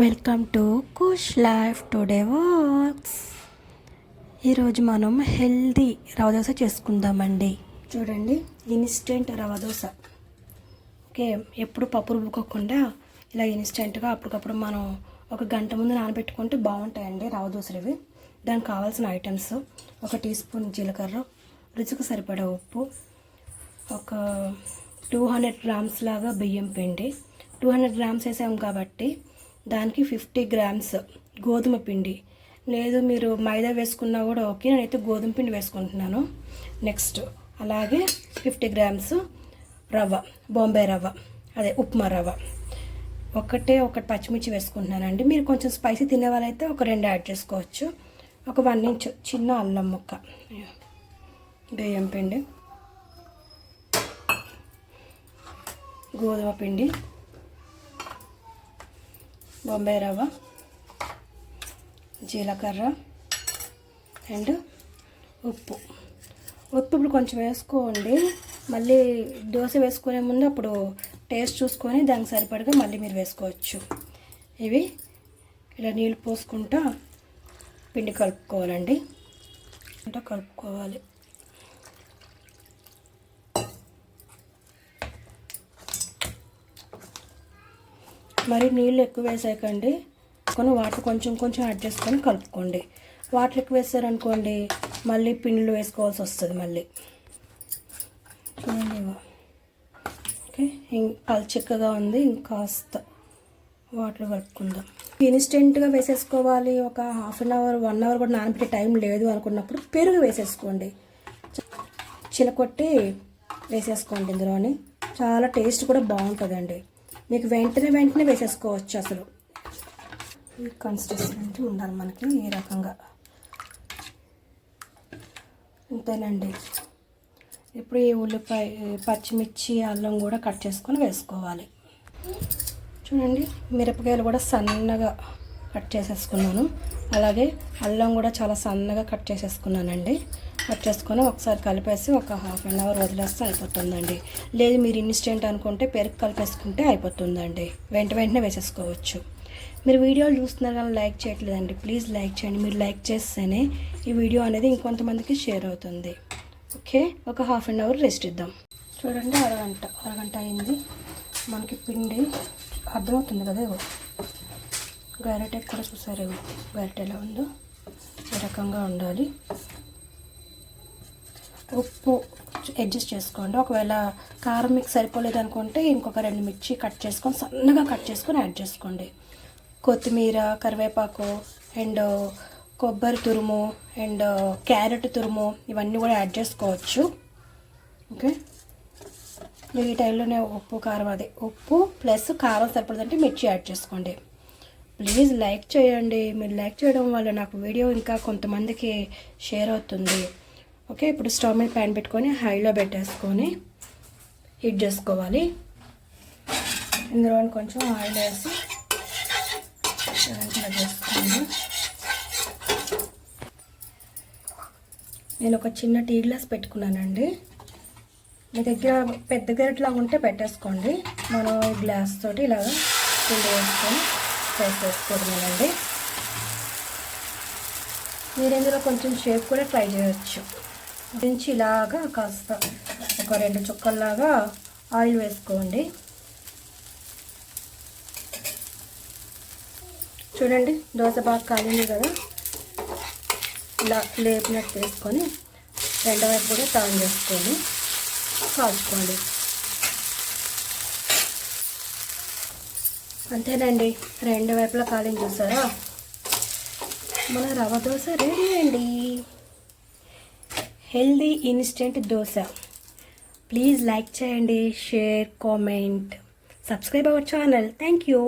Welcome to Khush life today works ఈరోజు మనం healthy rava dosa చేసుకుందామండి. చూడండి ఇన్స్టెంట్ రవ దోశ. ఓకే ఎప్పుడు పప్పు రుబ్బుకోకుండా ఇలా ఇన్స్టెంట్గా అప్పటికప్పుడు మనం ఒక గంట ముందు నానబెట్టుకుంటే బాగుంటాయండి రవ దోశలు ఇవి దానికి కావాల్సిన ఐటమ్స్ ఒక టీ స్పూన్ జీలకర్ర రుచికి సరిపడా ఉప్పు ఒక టూ హండ్రెడ్ గ్రామ్స్ లాగా బియ్యం పిండి. టూ హండ్రెడ్ గ్రామ్స్ వేసాం కాబట్టి దానికి ఫిఫ్టీ గ్రామ్స్ గోధుమ పిండి. లేదు మీరు మైదా వేసుకున్నా కూడా ఓకే నేనైతే గోధుమ పిండి వేసుకుంటున్నాను. నెక్స్ట్ అలాగే ఫిఫ్టీ గ్రామ్స్ రవ్వ బాంబే రవ్వ అదే ఉప్మా రవ్వ. ఒకటే ఒకటి పచ్చిమిర్చి వేసుకుంటున్నానండి. మీరు కొంచెం స్పైసీ తినే వాళ్ళైతే ఒక రెండు యాడ్ చేసుకోవచ్చు. ఒక వన్ ఇంచ్ చిన్న అల్లం ముక్క. బియ్యం పిండి. గోధుమ పిండి. బొంబాయి రవ్వ జీలకర్ర అండ్ ఉప్పు. ఉప్పు ఇప్పుడు కొంచెం వేసుకోండి. మళ్ళీ దోశ వేసుకునే ముందు అప్పుడు టేస్ట్ చూసుకొని దానికి సరిపడగా మళ్ళీ మీరు వేసుకోవచ్చు. ఇవి ఇలా నీళ్ళు పోసుకుంటా పిండి కలుపుకోవాలండి. అంటే కలుపుకోవాలి. మరి నీళ్ళు ఎక్కువ వేసాకండి. కొన్ని వాటర్ కొంచెం కొంచెం యాడ్ చేసుకొని కలుపుకోండి. వాటర్ ఎక్కువ వేసారనుకోండి మళ్ళీ పిండిలు వేసుకోవాల్సి వస్తుంది మళ్ళీ. చూడండి ఓకే ఇంకా చిక్కగా ఉంది ఇంకాస్త వాటర్ కలుపుకుందాం. ఇన్స్టెంట్గా వేసేసుకోవాలి ఒక half an hour one hour కూడా నానబెట్టే టైం లేదు అనుకున్నప్పుడు పెరుగు వేసేసుకోండి. చిలకొట్టి వేసేసుకోండి ఇందులోని. చాలా టేస్ట్ కూడా బాగుంటుందండి. మీకు వెంటనే వెంటనే వేసేసుకోవచ్చు అసలు. ఈ కన్సిస్టెన్సీ ఉండాలి మనకి ఈ రకంగా. అంతేనండి. ఇప్పుడు ఈ ఉల్లిపాయ పచ్చిమిర్చి అల్లం కూడా కట్ చేసుకొని వేసుకోవాలి. చూడండి మిరపకాయలు కూడా సన్నగా కట్ చేసేసుకున్నాను. అలాగే అల్లం కూడా చాలా సన్నగా కట్ చేసేసుకున్నానండి. కట్ చేసుకొని ఒకసారి కలిపేసి ఒక హాఫ్ అన్ అవర్ వదిలేస్తే అయిపోతుందండి. లేదు మీరు ఇన్స్టెంట్ అనుకుంటే పెరుగు కలిపేసుకుంటే అయిపోతుందండి. వెంట వెంటనే వేసేసుకోవచ్చు. మీరు వీడియోలు చూస్తున్నారు కానీ లైక్ చేయట్లేదండి. ప్లీజ్ లైక్ చేయండి. మీరు లైక్ చేస్తేనే ఈ వీడియో అనేది ఇంకొంతమందికి షేర్ అవుతుంది. ఓకే? ఒక హాఫ్ అన్ అవర్ రెస్ట్ ఇద్దాం. చూడండి అరగంట అరగంట అయింది. మనకి పిండి అర్థమవుతుంది కదా ఇగో ఎక్కడ చూసారు? ఇగో ఎలా ఉందో ఈ రకంగా ఉండాలి. ఉప్పు అడ్జస్ట్ చేసుకోండి. ఒకవేళ కారం మీకు సరిపోలేదు అనుకుంటే ఇంకొక రెండు మిర్చి కట్ చేసుకొని సన్నగా కట్ చేసుకొని యాడ్ చేసుకోండి. కొత్తిమీర కరివేపాకు అండ్ కొబ్బరి తురుము అండ్ క్యారెట్ తురుము ఇవన్నీ కూడా యాడ్ చేసుకోవచ్చు. ఓకే? మీరు ఈ టైంలోనే ఉప్పు కారం అదే. ఉప్పు ప్లస్ కారం సరిపడదంటే మిర్చి యాడ్ చేసుకోండి. ప్లీజ్ లైక్ చేయండి. మీరు లైక్ చేయడం వల్ల నాకు వీడియో ఇంకా కొంతమందికి షేర్ అవుతుంది. ఓకే ఇప్పుడు స్టవ్ మీద ప్యాన్ పెట్టుకొని హైలో పెట్టేసుకొని హీట్ చేసుకోవాలి. ఇందులో కొంచెం ఆయిల్ వేసి చేసుకోండి. నేను ఒక చిన్న టీ గ్లాస్ పెట్టుకున్నానండి. మీ దగ్గర పెద్ద గరిటలా ఉంటే పెట్టేసుకోండి. మనం ఈ గ్లాస్ తోటి ఇలాగా పిండి వేసుకొని ఫ్రై చేసుకోవడమేనండి మీరు ఇందులో కొంచెం షేప్ కూడా ట్రై చేయొచ్చు. దించి ఇలాగా కాస్త ఒక రెండు చుక్కల్లాగా ఆయిల్ వేసుకోండి. చూడండి దోశ బాగా కాలింది కదా. ఇలా లేపినట్టు వేసుకొని రెండో వైపు కూడా టర్న్ చేసుకొని కాల్చుకోండి. అంతేనండి. రెండు వైపులా కాలింగ్ చూసారా? మన రవ దోశ రెడీ అండి. Healthy instant dosa. Please like చేయండి share comment. Subscribe our channel. Thank you.